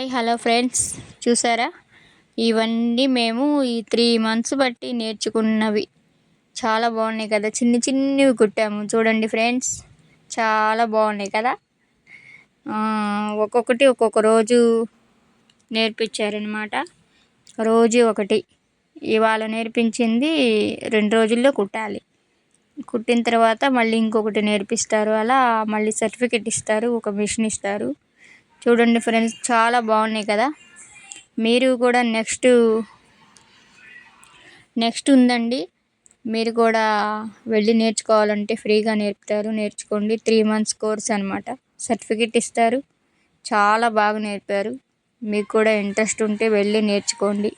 Hi hello friends. చూసారా? ఇవన్నీ మేము ఈ త్రీ మంత్స్ బట్టి నేర్చుకున్నవి. చాలా బాగున్నాయి కదా? చిన్ని చిన్నవి కుట్టాము. చూడండి ఫ్రెండ్స్. చాలా బాగున్నాయి కదా? ఒక్కొక్కటి ఒక్కొక్క రోజు నేర్పించారనమాట రోజు ఒకటి. ఇవాళ నేర్పించింది రెండు రోజుల్లో కుట్టాలి. కుట్టిన తర్వాత మళ్ళీ ఇంకొకటి నేర్పిస్తారు. అలా మళ్ళీ సర్టిఫికెట్ ఇస్తారు. ఒక మిషన్ ఇస్తారు. చూడండి ఫ్రెండ్స్ చాలా బాగున్నాయి కదా? మీరు కూడా నెక్స్ట్ నెక్స్ట్ ఉందండి. మీరు కూడా వెళ్ళి నేర్చుకోవాలంటే ఫ్రీగా నేర్పుతారు. నేర్చుకోండి. త్రీ మంత్స్ కోర్స్ అనమాట సర్టిఫికెట్ ఇస్తారు. చాలా బాగా నేర్పారు. మీకు కూడా ఇంట్రెస్ట్ ఉంటే వెళ్ళి నేర్చుకోండి.